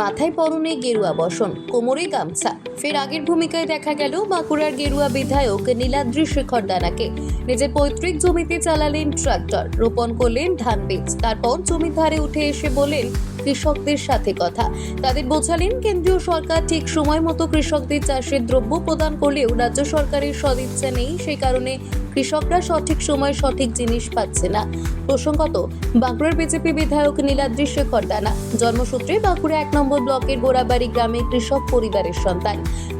মাথায় পরনে গেরুয়া বসন, কোমরে গামছা। ফের আগের ভূমিকায় দেখা গেল বাঁকুড়ার গেরুয়া বিধায়ক নীলাদ্রি শেখর দানাকে নিজের পৈতৃক জমিতে চালালেন ট্রাক্টর, রোপণ করলেন ধান বীজ। তারপর জমির ধারে উঠে এসে বলেন কৃষকদের সাথে কথা। তাদের বোঝালেন, কেন্দ্রীয় সরকার ঠিক সময় মতো কৃষকদের চাষের দ্রব্য প্রদান করলেও রাজ্য সরকারের সদিচ্ছা নেই। সেই কারণে কৃষকরা সঠিক সময় সঠিক জিনিস পাচ্ছে না। প্রসঙ্গত, বাঁকুড়ার বিজেপি বিধায়ক নীলাদ্রি শেখর দানা, জন্মসূত্রে বাঁকুড়া এক নম্বর ব্লকের গোড়াবাড়ি গ্রামে কৃষক পরিবারের সন্তান।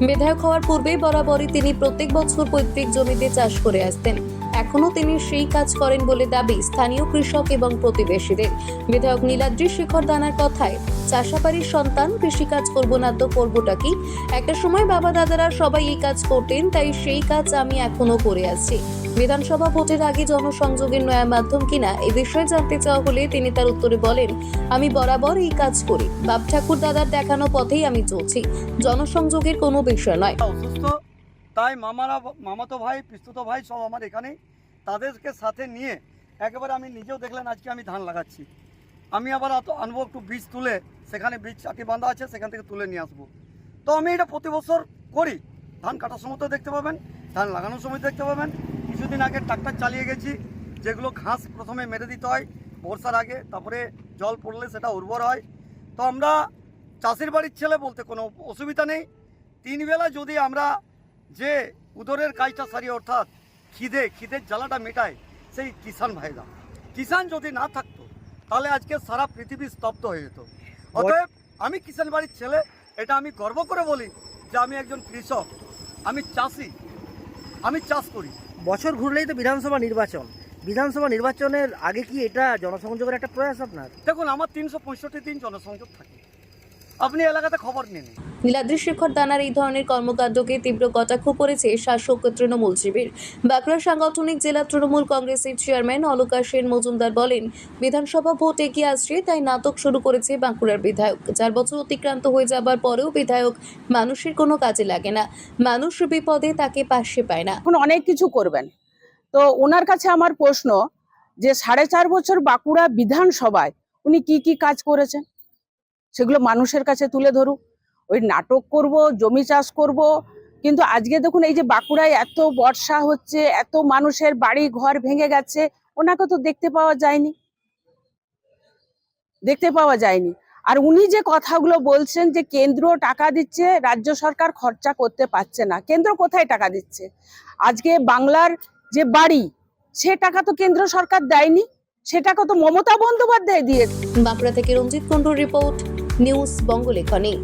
বিধায়ক হওয়ার পূর্বেই বরাবরই তিনি প্রত্যেক বছর পৈতৃক জমিতে চাষ করে আসতেন। এখনও তিনি সেই কাজ করেন বলে দাবি স্থানীয় কৃষক এবং প্রতিবেশীদের। বিধায়ক নীলাদ্রি শেখর দানার কথায়, চাষাবাড়ির সন্তান, কৃষিকাজ করব না তো করবোটা কি? একটা সময় বাবা দাদারা সবাই এই কাজ করতেন, তাই সেই কাজ আমি এখনও করে আছি। বিধানসভা ভোটের আগে জনসংযোগের নয়া মাধ্যম কিনা এ বিষয়ে জানতে চাওয়া হলে তিনি তার উত্তরে বলেন, আমি বরাবর এই কাজ করি। বাপ ঠাকুর দাদার দেখানো পথেই আমি চলছি। জনসংযোগের কোনো বিষয় নয়। অসুস্থ তাই মামারা, মামাতো ভাই, পিস্তুতো ভাই সব আমার এখানে, তাদেরকে সাথে নিয়ে একেবারে আমি নিজেও দেখলেন আজকে আমি ধান লাগাচ্ছি। আমি আবার অত আনব একটু বীজ তুলে, সেখানে বীজ চাকি বাঁধা আছে, সেখান থেকে তুলে নিয়ে আসব। তো আমি এটা প্রতি বছর করি। ধান কাটার সময় তো দেখতে পাবেন, ধান লাগানোর সময় দেখতে পাবেন। কিছুদিন আগে ট্রাক্টর চালিয়ে গেছি, যেগুলো ঘাস প্রথমে মেরে দিতে হয় বর্ষার আগে, তারপরে জল পড়লে সেটা উর্বর হয়। তো আমরা চাষির বাড়ির ছেলে বলতে কোনো অসুবিধা নেই। তিন বেলা যদি আমরা যে উদরের কাজটা সারি অর্থাৎ খিদে খিদের জ্বালাটা মেটায় সেই কিষান ভাইরা। কিষান যদি না থাকতো তাহলে আজকে সারা পৃথিবী স্তব্ধ হয়ে যেত। অতএব আমি কিষান বাড়ির ছেলে এটা আমি গর্ব করে বলি যে আমি একজন কৃষক আমি চাষি আমি চাষ করি। বছর ঘুরলেই তো বিধানসভা নির্বাচন। বিধানসভা নির্বাচনের আগে কি এটা জনসংযোগের একটা প্রয়াস আপনার? দেখুন আমার তিনশো পঁয়ষট্টি দিন জনসংযোগ থাকে। আপনি এলাকাতে খবর নিন। নীলাদ্রি শেখর দানার এই ধরনের কর্মকাণ্ডকে তীব্র কটাক্ষ করেছে শাসক তৃণমূল শিবির। বাঁকুড়া সাংগঠনিক জেলা তৃণমূল কংগ্রেসের চেয়ারম্যান অলকা সেন মজুমদার বলেন বিধানসভা ভোট এগিয়ে আসছে তাই নাটক শুরু করেছে বাঁকুড়ার বিধায়ক। চার বছর অতিক্রান্ত হয়ে যাবার পরেও বিধায়ক মানুষের কোনো কাজে লাগে না। মানুষ বিপদে তাকে পাশে পায় না। এখন অনেক কিছু করবেন। তো ওনার কাছে আমার প্রশ্ন যে সাড়ে চার বছর বাঁকুড়া বিধানসভায় উনি কি কি কাজ করেছেন? সেগুলো মানুষের কাছে তুলে ধরুক। ওই নাটক করব, জমি চাষ করব, কিন্তু আজকে দেখুন এই যে বাঁকুড়ায় এত বর্ষা হচ্ছে, এত মানুষের বাড়ি ঘর ভেঙে গেছে, ওনাকে তো দেখতে পাওয়া যায়নি। দেখতে পাওয়া যায়নি। আর উনি যে কথাগুলো বলছেন যে কেন্দ্র টাকা দিচ্ছে, রাজ্য সরকার খরচা করতে পারছে না। কেন্দ্র কোথায় টাকা দিচ্ছে? আজকে বাংলার যে বাড়ি, সে টাকা তো কেন্দ্র সরকার দেয়নি, সে টাকা তো মমতা বন্দ্যোপাধ্যায় দিয়েছে। বাঁকুড়া থেকে রঞ্জিত কুণ্ডুর রিপোর্ট। নিউজ বঙ্গলেখনী।